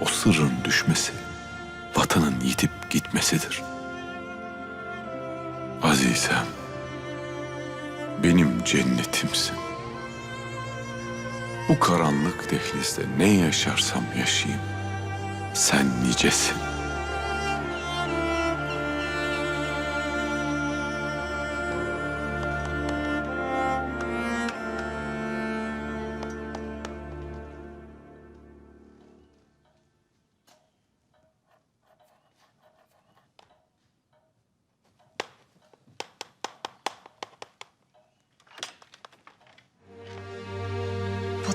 o sırrın düşmesi, vatanın yitip gitmesidir. Azizem, benim cennetimsin. Bu karanlık dehlizde ne yaşarsam yaşayayım, sen nicesin.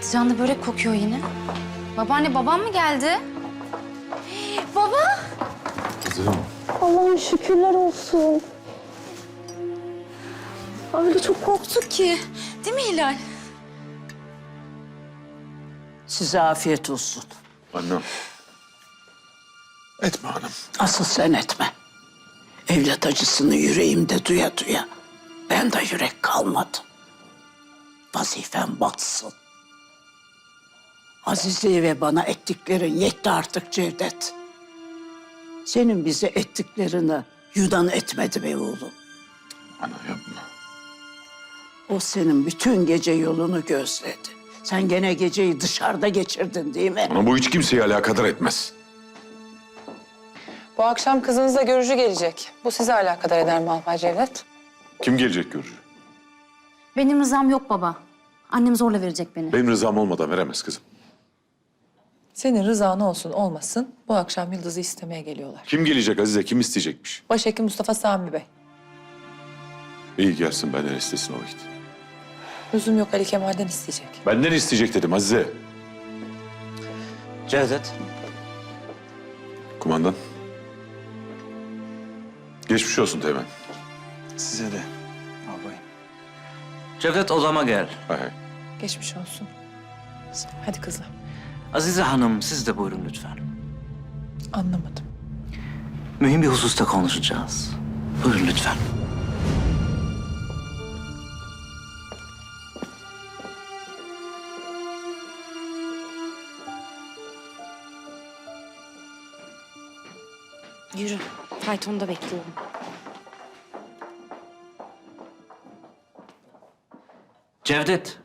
Patlıcanlı börek kokuyor yine. Babaanne babam mı geldi? Baba! Kızım, Allah'ım şükürler olsun. Öyle çok korktuk ki. Değil mi Hilal? Size afiyet olsun. annem. Etme hanım. Asıl sen etme. Evlat acısını yüreğimde duya duya. Ben de yürek kalmadı. Vazifem batsın. Azize'ye ve bana ettiklerin yetti artık Cevdet. Senin bize ettiklerini yudan etmedi be oğlum. Ana yapma. O senin bütün gece yolunu gözledi. Sen gene geceyi dışarıda geçirdin değil mi? Ana bu hiç kimseyi alakadar etmez. Bu akşam kızınızla görücü gelecek. Bu sizi alakadar eder mi Alpay Cevdet? Kim gelecek görücü? Benim rızam yok baba. Annem zorla verecek beni. Benim rızam olmadan veremez kızım. Senin rızan olsun olmasın bu akşam Yıldız'ı istemeye geliyorlar. Kim gelecek Azize? Kim isteyecekmiş? Başhekim Mustafa Sami Bey. İyi gelsin benden istesin o vakit. Lüzum yok Ali Kemal'den isteyecek. Benden isteyecek dedim Azize. Cevdet. Kumandan. Geçmiş olsun Teğmen. Size de albayım. Cevdet odama gel. Hay hay. Geçmiş olsun. Hadi kızlar. Azize Hanım siz de buyurun lütfen. Anlamadım. Mühim bir hususta konuşacağız. Buyurun lütfen. Yürü. Faytonda bekliyorum. Cevdet.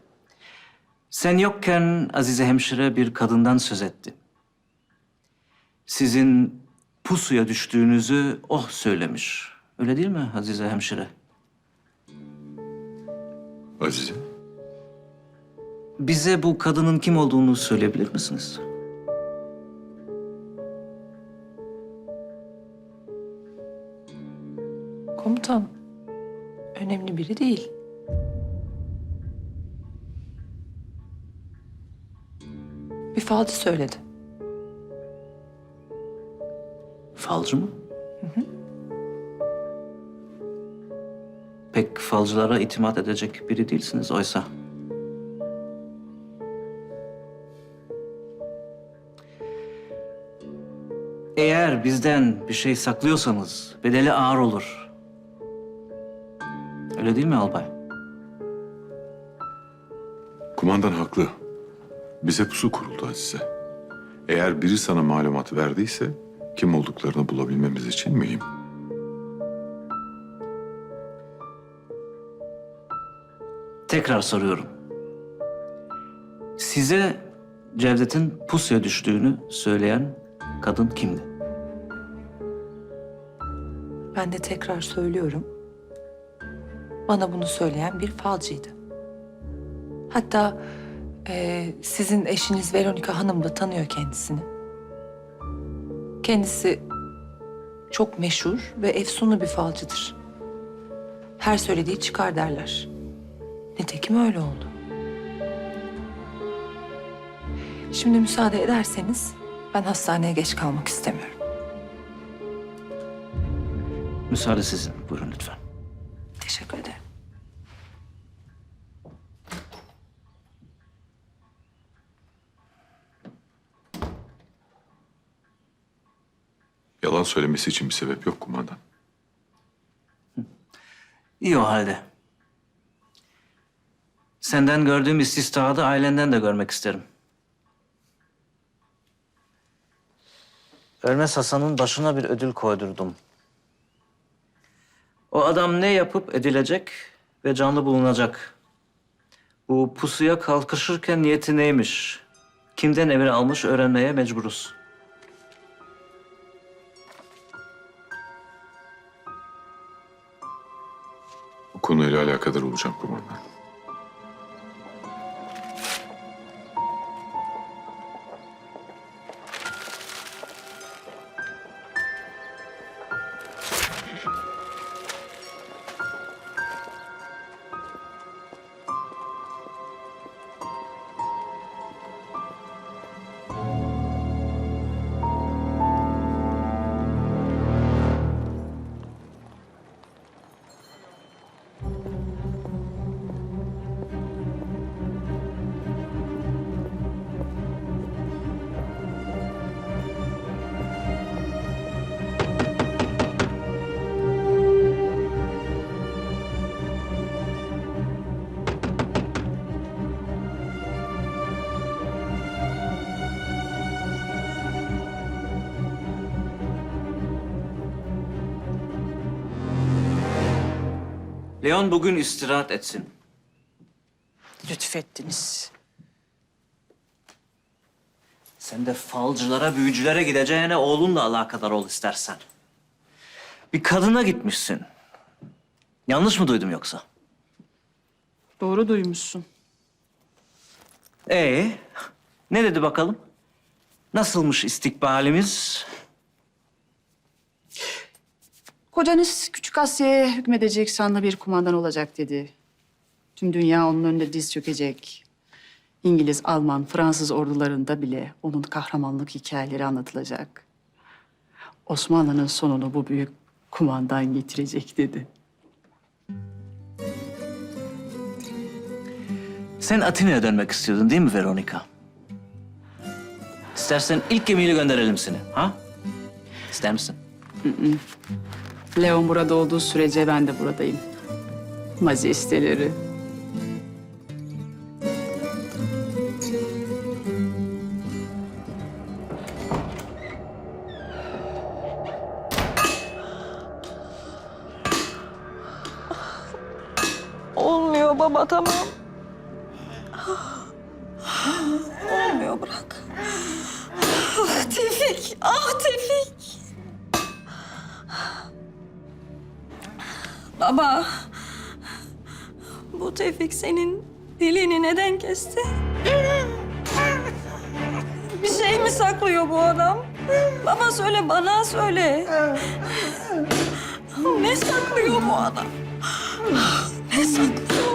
Sen yokken Azize hemşire bir kadından söz etti. Sizin pusuya düştüğünüzü oh söylemiş. Öyle değil mi Azize hemşire? Azize. Bize bu kadının kim olduğunu söyleyebilir misiniz? Komutan önemli biri değil. Falcı söyledi. Falcı mı? Pek falcılara itimat edecek biri değilsiniz oysa. Eğer bizden bir şey saklıyorsanız bedeli ağır olur. Öyle değil mi albay? Kumandan haklı. Bize pusu kuruldu Azize. Eğer biri sana malumat verdiyse kim olduklarını bulabilmemiz için mühim. Tekrar soruyorum. Size Cevdet'in pusuya düştüğünü söyleyen kadın kimdi? Ben de tekrar söylüyorum. Bana bunu söyleyen bir falcıydı. Hatta eee, sizin eşiniz Veronika Hanım da tanıyor kendisini. Kendisi çok meşhur ve efsunlu bir falcıdır. Her söylediği çıkar derler. Nitekim öyle oldu. Şimdi müsaade ederseniz ben hastaneye geç kalmak istemiyorum. Müsaade sizin. Buyurun lütfen. Yalan söylemesi için bir sebep yok kumandan. İyi o halde. Senden gördüğüm ististadı ailenden de görmek isterim. Ölmez Hasan'ın başına bir ödül koydurdum. O adam ne yapıp edilecek ve canlı bulunacak. Bu pusuya kalkışırken niyeti neymiş? Kimden emir almış öğrenmeye mecburuz. Konuyla alakadar olacağım kumandan. Leon bugün istirahat etsin. Lütfettiniz. Sen de falcılara, büyücülere gideceğine oğlunla alakadar ol istersen. Bir kadına gitmişsin. Yanlış mı duydum yoksa? Doğru duymuşsun. Ee, ne dedi bakalım? Nasılmış istikbalimiz? Kocanız Küçük Asya'ya hükmedecek sanlı bir kumandan olacak dedi. Tüm dünya onun önünde diz çökecek. İngiliz, Alman, Fransız ordularında bile onun kahramanlık hikayeleri anlatılacak. Osmanlı'nın sonunu bu büyük kumandan getirecek dedi. Sen Atina'ya dönmek istiyordun değil mi Veronica? İstersen ilk gemiyle gönderelim seni, ha? İster misin? Leon burada olduğu sürece ben de buradayım. Majesteleri. Olmuyor baba tamam. Olmuyor bırak. Ah Tevfik, ah Tevfik. Baba, bu Tevfik senin dilini neden kesti? Bir şey mi saklıyor bu adam? Baba söyle, bana söyle. Ne saklıyor bu adam? Ne saklıyor?